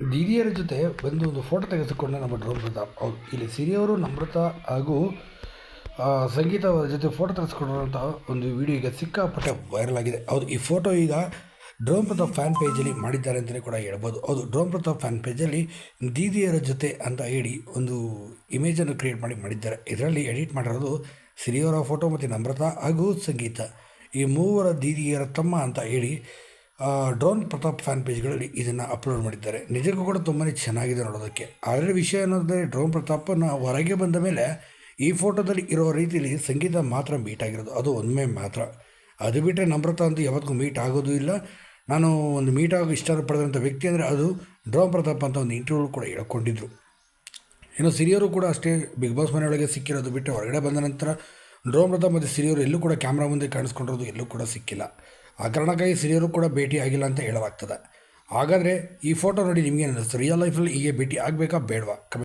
ದೀದಿಯರ ಜೊತೆ ಬಂದು ಒಂದು ಫೋಟೋ ತೆಗೆದುಕೊಂಡ ನಮ್ಮ ಡ್ರೋನ್ ಪ್ರತಾಪ್ ಹೌದು, ಇಲ್ಲಿ ಸಿರಿಯವರು, ನಮ್ರತ ಹಾಗೂ ಸಂಗೀತ ಅವರ ಜೊತೆ ಫೋಟೋ ತೆಗೆಸ್ಕೊಂಡಿರುವಂಥ ಒಂದು ವಿಡಿಯೋ ಈಗ ಸಿಕ್ಕಾಪಟ್ಟೆ ವೈರಲ್ ಆಗಿದೆ. ಹೌದು, ಈ ಫೋಟೋ ಈಗ ಡ್ರೋನ್ ಪ್ರತಾಪ್ ಫ್ಯಾನ್ ಪೇಜಲ್ಲಿ ಮಾಡಿದ್ದಾರೆ ಅಂತಲೇ ಕೂಡ ಹೇಳ್ಬೋದು. ಹೌದು ಡ್ರೋನ್ ಪ್ರತಾಪ್ ಫ್ಯಾನ್ ಪೇಜಲ್ಲಿ ದೀದಿಯರ ಜೊತೆ ಅಂತ ಹೇಳಿ ಒಂದು ಇಮೇಜನ್ನು ಕ್ರಿಯೇಟ್ ಮಾಡಿ ಮಾಡಿದ್ದಾರೆ. ಇದರಲ್ಲಿ ಎಡಿಟ್ ಮಾಡಿರೋದು ಸಿರಿಯವರ ಫೋಟೋ ಮತ್ತು ನಮ್ರತ ಹಾಗೂ ಸಂಗೀತ. ಈ ಮೂವರ ದೀದಿಯರ ತಮ್ಮ ಅಂತ ಹೇಳಿ ಡ್ರೋನ್ ಪ್ರತಾಪ್ ಫ್ಯಾನ್ ಪೇಜ್ಗಳಲ್ಲಿ ಇದನ್ನು ಅಪ್ಲೋಡ್ ಮಾಡಿದ್ದಾರೆ. ನಿಜಕ್ಕೂ ಕೂಡ ತುಂಬಾ ಚೆನ್ನಾಗಿದೆ ನೋಡೋದಕ್ಕೆ. ಆದರೆ ವಿಷಯ ಏನಂದರೆ, ಡ್ರೋನ್ ಪ್ರತಾಪನ ಹೊರಗೆ ಬಂದ ಮೇಲೆ ಈ ಫೋಟೋದಲ್ಲಿ ಇರೋ ರೀತಿಯಲ್ಲಿ ಸಂಗೀತ ಮಾತ್ರ ಮೀಟ್ ಆಗಿರೋದು. ಅದು ಒಮ್ಮೆ ಮಾತ್ರ. ಅದು ಬಿಟ್ಟರೆ ನಮ್ರತ ಅಂತ ಯಾವತ್ತಿಗೂ ಮೀಟ್ ಆಗೋದು ಇಲ್ಲ. ನಾನು ಒಂದು ಮೀಟ್ ಆಗೋ ಇಷ್ಟಪಡಿದಂಥ ವ್ಯಕ್ತಿ ಅಂದರೆ ಅದು ಡ್ರೋನ್ ಪ್ರತಾಪ್ ಅಂತ ಒಂದು ಇಂಟರ್ವ್ಯೂ ಕೂಡ ಹೇಳ್ಕೊಂಡಿದ್ರು. ಇನ್ನು ಸಿರಿಯರು ಕೂಡ ಅಷ್ಟೇ ಬಿಗ್ ಬಾಸ್ ಮನೆಯೊಳಗೆ ಸಿಕ್ಕಿರೋದು ಬಿಟ್ಟು ಹೊರಗಡೆ ಬಂದ ನಂತರ ಡ್ರೋನ್ ಪ್ರತಾಪ್ ಮತ್ತು ಸಿರಿಯರು ಎಲ್ಲೂ ಕೂಡ ಕ್ಯಾಮ್ರಾ ಮುಂದೆ ಕಾಣಿಸ್ಕೊಂಡಿರೋದು ಎಲ್ಲೂ ಕೂಡ ಸಿಕ್ಕಿಲ್ಲ. ಆ ಕಾರಣಕ್ಕಾಗಿ ಕೂಡ ಭೇಟಿ ಆಗಿಲ್ಲ ಅಂತ ಹೇಳಲಾಗ್ತದೆ. ಹಾಗಾದರೆ ಈ ಫೋಟೋ ನೋಡಿ ನಿಮಗೆ ಅನ್ನಿಸ್ತು ರಿಯಲ್ ಲೈಫಲ್ಲಿ ಹೀಗೆ ಭೇಟಿ ಆಗಬೇಕಾ ಬೇಡವಾ?